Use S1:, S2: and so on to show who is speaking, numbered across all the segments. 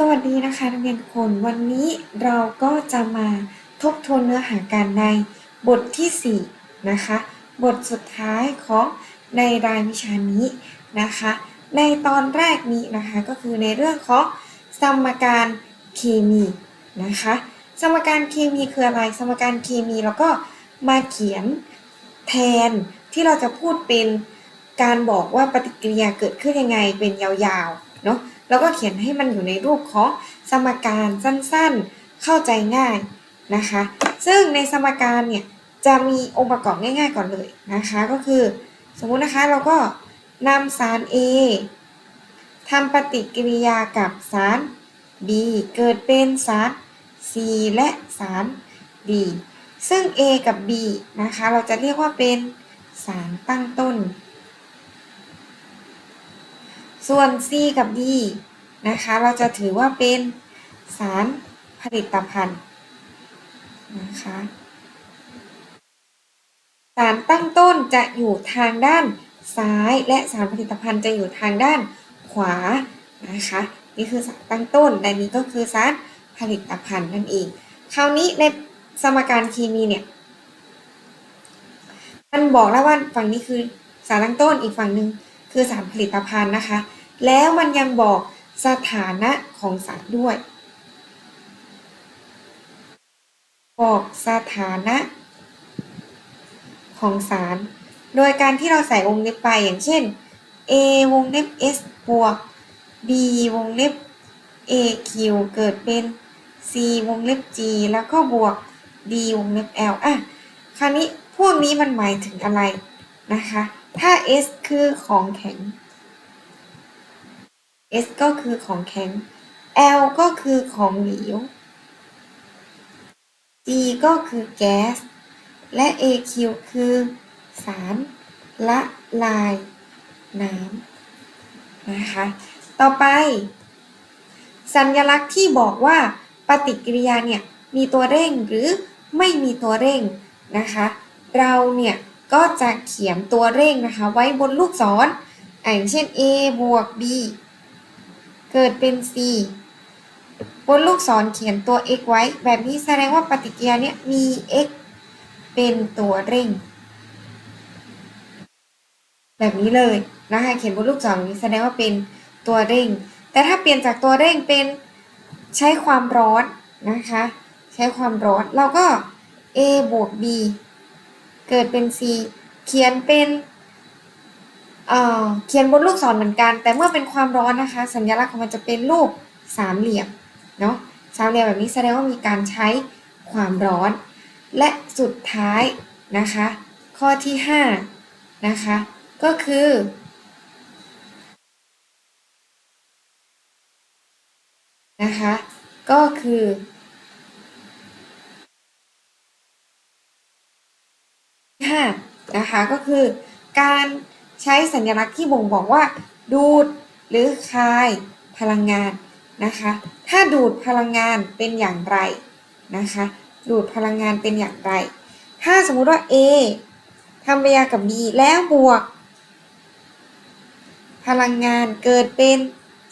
S1: สวัสดีนะคะนักเรียนทุกคน วันนี้เราก็จะมาทบทวนเนื้อหาการในบทที่ 4 นะคะ บทสุดท้ายของในรายวิชานี้นะคะ ในตอนแรกนี้นะคะก็คือในเรื่องของสมการเคมีนะคะ สมการเคมีคืออะไร สมการเคมีเราก็มาเขียนแทนที่เราจะพูดเป็นการบอกว่าปฏิกิริยาเกิดขึ้นยังไงเป็นยาวๆเนาะ แล้วก็เขียนให้มันอยู่ในรูปของสมการสั้นๆ เข้าใจง่ายนะคะ ซึ่งในสมการเนี่ยจะมีองค์ประกอบง่ายๆก่อนเลยนะคะ ก็คือ สมมุตินะคะเราก็นำสาร A ทำปฏิกิริยากับสาร B เกิดเป็นสาร C และสาร D ซึ่ง A กับ B นะคะ เราจะเรียกว่าเป็นสารตั้งต้น ส่วน C กับ D นะคะ เราจะถือว่าเป็นสารผลิตภัณฑ์นะคะสารตั้งต้นจะอยู่ทางด้านซ้ายและสารผลิตภัณฑ์จะอยู่ทางด้านขวานะคะนี่คือสารตั้งต้นและนี้ก็คือสารผลิตภัณฑ์นั่นเอง คราวนี้ในสมการเคมีเนี่ยมันบอกแล้วว่าฝั่งนี้คือสารตั้งต้นอีกฝั่งหนึ่งคือสารผลิตภัณฑ์นะคะ แล้วมันยังบอกสถานะของสารด้วย บอกสถานะ ของสาร โดยการที่เราใส่วงเล็บไปอย่างเช่น A วงเล็บ S บวก B วงเล็บ AQ เกิดเป็น C วงเล็บ G แล้วก็บวก D วงเล็บ L อะ คราวนี้พวกนี้มันหมายถึงอะไรนะคะ ถ้า S คือของแข็ง S ก็คือของแข็ง L ก็คือของเหลว G ก็คือแก๊ส และ AQ คือสารละลายน้ำนะคะ ต่อไป สัญลักษณ์ที่บอกว่าปฏิกิริยาเนี่ยมีตัวเร่งหรือไม่มีตัวเร่งนะคะ เราเนี่ยก็จะเขียนตัวเร่งนะคะ ไว้บนลูกศรอย่างเช่น A บวก B เกิดเป็น C บนลูกศรเขียนตัว x ไว้ แบบนี้แสดงว่าปฏิกิริยาเนี่ยมี x เป็นตัวเร่ง แบบนี้เลยนะคะเขียนบนลูกศรนี้แสดงว่าเป็นตัวเร่ง แต่ถ้าเปลี่ยนจากตัวเร่งเป็นใช้ความร้อนนะคะ ใช้ความร้อนเราก็ a บวก b เกิดเป็น c เขียนเป็น เอ่อเขียนบนลูกศรเหมือนกัน แต่เมื่อเป็นความร้อนนะคะ สัญลักษณ์ของมันจะเป็นรูปสามเหลี่ยมเนาะสามเหลี่ยมแบบนี้แสดงว่ามีการใช้ความร้อน และสุดท้ายนะคะ ข้อที่5นะคะก็คือนะคะก็คือห้านะคะก็คือการ ใช้สัญลักษณ์ที่บ่งบอกว่า ดูดหรือคายพลังงานนะคะ ถ้าดูดพลังงานเป็นอย่างไรนะคะ ดูดพลังงานเป็นอย่างไร ถ้าสมมุติว่า A ทำปฏิกิริยากับ B แล้วบวก พลังงานเกิดเป็น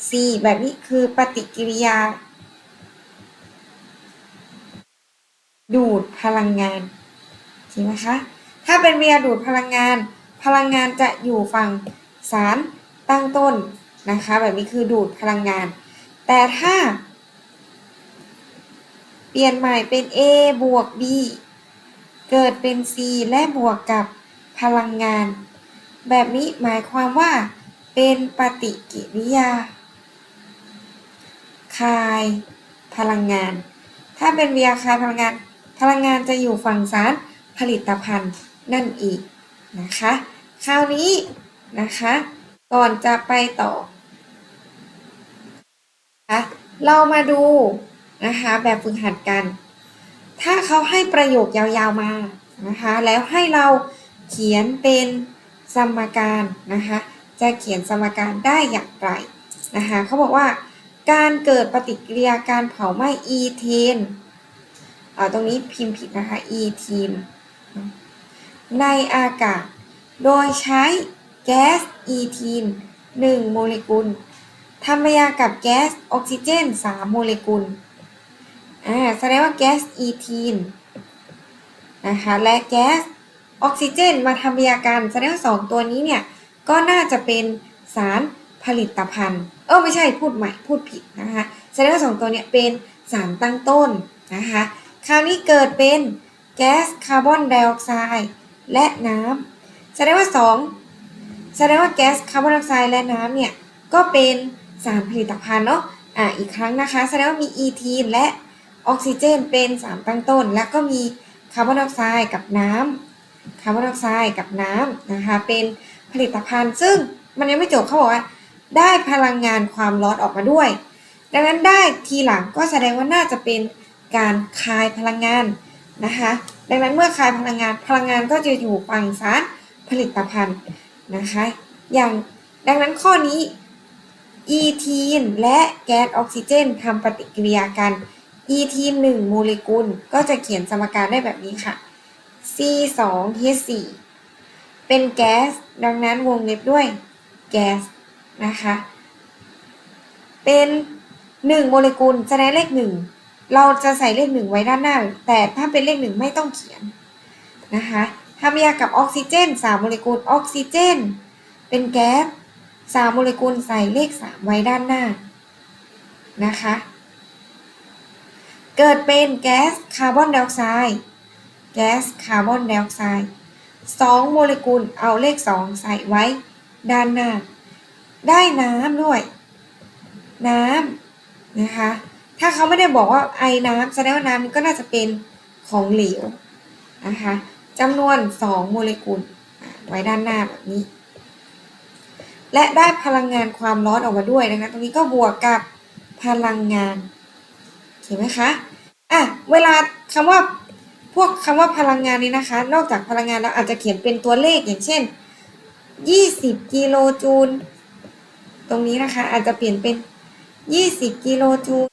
S1: C แบบนี้คือปฏิกิริยา ดูดพลังงานใช่ไหมคะ ถ้าเป็นวิทยาดูดพลังงาน พลังงานจะอยู่ฝั่งสารตั้งต้นนะคะ แบบนี้คือดูดพลังงาน แต่ถ้า เปลี่ยนใหม่เป็น A บวก B เกิดเป็น C และบวกกับพลังงาน แบบนี้หมายความว่า เป็นปฏิกิริยา คายพลังงาน ถ้าเป็นวิยาคายพลังงาน พลังงานจะอยู่ฝั่งสารผลิตภัณฑ์นั่นอีกนะคะ คราวนี้นะคะ ก่อนจะไปต่อนะเรามาดูนะคะ แบบฝึกหัดกัน ถ้าเขาให้ประโยคยาวๆมานะคะ แล้วให้เราเขียนเป็นสมการนะคะ จะเขียนสมการได้อย่างไรนะคะเขาบอกว่าการเกิดปฏิกิริยาการเผาไหม้อีเทนอ่าตรงนี้พิมพ์ผิดนะคะอีทีนในอากาศ โดยใช้แก๊สอีทีน1โมเลกุลทำปฏิกิริยากับแก๊สออกซิเจน 3 โมเลกุลอ่าแสดงว่าแก๊สอีทีนนะคะและแก๊สออกซิเจน มาทำปฏิกิริยากันแสดงว่าสองตัวนี้เนี่ย ก็น่าจะเป็นสารผลิตภัณฑ์ เออไม่ใช่พูดใหม่พูดผิดนะคะแสดงว่าสองตัวเนี่ยเป็นสารตั้งต้นนะคะคราวนี้เกิดเป็นแก๊สคาร์บอนไดออกไซด์และน้ำ แสดงว่าสองแสดงว่าแก๊สคาร์บอนไดออกไซด์และน้ำเนี่ย ก็เป็นสารผลิตภัณฑ์เนาะอะอีกครั้งนะคะ แสดงว่ามีอีทีนและออกซิเจนเป็นสารตั้งต้น แล้วก็มีคาร์บอนไดออกไซด์กับน้ำคาร์บอนไดออกไซด์กับน้ำนะคะเป็นผลิตภัณฑ์ ซึ่งมันยังไม่จบเขาบอกว่า ได้พลังงานความร้อนออกมาด้วย ดังนั้นได้ทีหลังก็แสดงว่าน่าจะเป็นการคายพลังงานนะคะ ดังนั้นเมื่อคายพลังงานพลังงานก็จะอยู่ฝั่งสาร ผลิตภัณฑ์นะคะ อย่างดังนั้นข้อนี้อีทีนและแก๊สออกซิเจนทำปฏิกิริยากันอีทีน1โมเลกุลก็จะเขียนสมการได้แบบนี้ค่ะ C2H4 เป็นแก๊สดังนั้นวงเล็บด้วยแก๊สนะคะ เป็น 1 โมเลกุลแสดงเลข 1 เราจะใส่เลข 1 ไว้ด้านหน้า แต่ถ้าเป็นเลข 1 ไม่ต้องเขียนนะคะ ทำยากับออกซิเจน3โมเลกุลออกซิเจน เป็นแก๊ส3โมเลกุลใส่เลข3ไว้ด้านหน้านะคะ เกิดเป็นแก๊สคาร์บอนไดออกไซด์แก๊สคาร์บอนไดออกไซด์2โมเลกุลเอาเลข2ใส่ไว้ด้านหน้า ได้น้ำด้วย น้ำนะคะ ถ้าเขาไม่ได้บอกว่าไอน้ำแสดงว่าน้ำก็น่าจะเป็นของเหลวนะคะ จำนวน 2 โมเลกุล ไว้ด้านหน้าแบบนี้ และได้พลังงานความร้อนออกมาด้วยนะคะตรงนี้ก็บวกกับพลังงานเห็นไหมคะอะเวลาคำว่าพวกคำว่าพลังงานนี้นะคะ นอกจากพลังงานแล้วอาจจะเขียนเป็นตัวเลขอย่างเช่น 20 กิโลจูล ตรงนี้นะคะ อาจจะเปลี่ยนเป็น 20 กิโลจูล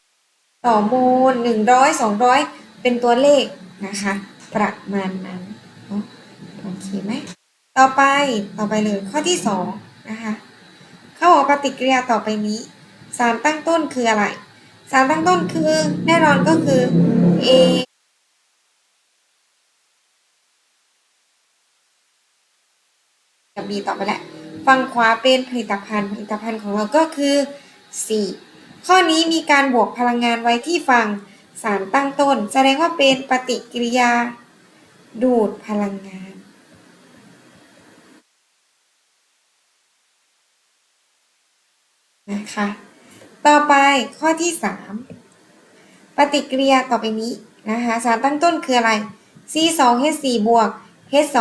S1: ต่อโมล100 200 เป็นตัวเลขนะคะ ประมาณนั้น อเคไหมต่อไปต่อไปเลยข้อที่2นะคะเขาบอกปฏิกิริยาต่อไปนี้ สารตั้งต้นคืออะไร สารตั้งต้นคือแน่นอนก็คือ A กับ B ต่อไปแหละฝั่งขวาเป็นผลิตภัณฑ์ ผลิตภัณฑ์ของเราก็คือ C ข้อนี้มีการบวกพลังงานไว้ที่ฝั่งสารตั้งต้น แสดงว่าเป็นปฏิกิริยา ดูดพลังงาน นะคะ ต่อไปข้อที่ 3 ปฏิกิริยาต่อไปนี้นะคะ สารตั้งต้นคืออะไร C2H4 บวก H2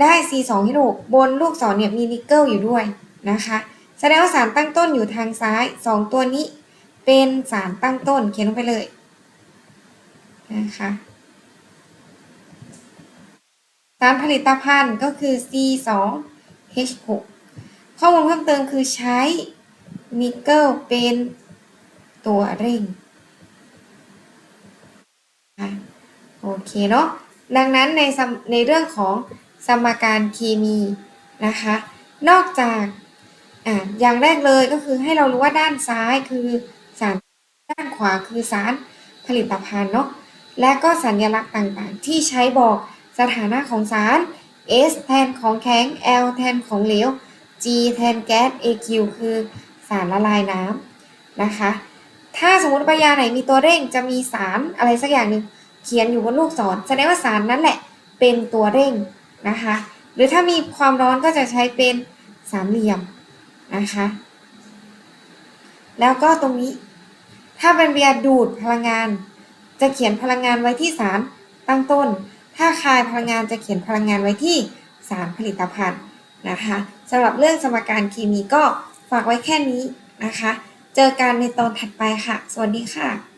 S1: ได้ C2H6 บนลูกศรเนี่ยมีนิกเกิลอยู่ด้วยนะคะ แสดงว่าสารตั้งต้นอยู่ทางซ้าย 2 ตัวนี้เป็นสารตั้งต้นเขียนลงไปเลยนะคะสารผลิตภัณฑ์ก็คือ C2H6 ข้อมูลเพิ่มเติมคือใช้นิกเกิลเป็นตัวเร่งโอเคเนาะดังนั้นในในเรื่องของสมการเคมีนะคะ นอกจากอ่าอย่างแรกเลยก็คือให้เรารู้ว่าด้านซ้ายคือสารด้านขวาคือสารผลิตภัณฑ์เนาะและก็สัญลักษณ์ต่างๆ ที่ใช้บอกสถานะของสาร S แทนของแข็ง L แทนของเหลว G แทนแก๊ส AQ คือสารละลายน้ำนะคะ ถ้าสมมติปยาไหนมีตัวเร่งจะมีสารอะไรสักอย่างหนึ่งเขียนอยู่บนลูกศรแสดงว่าสารนั้นแหละเป็นตัวเร่งนะคะ หรือถ้ามีความร้อนก็จะใช้เป็นสามเหลี่ยมนะคะ แล้วก็ตรงนี้ ถ้าเป็นเบียร์ดูดพลังงาน จะเขียนพลังงานไว้ที่สารตั้งต้น ถ้าคายพลังงานจะเขียนพลังงานไว้ที่สารผลิตภัณฑ์ นะคะสำหรับเรื่องสมการเคมีก็ฝากไว้แค่นี้นะคะ เจอกันในตอนถัดไปค่ะ สวัสดีค่ะ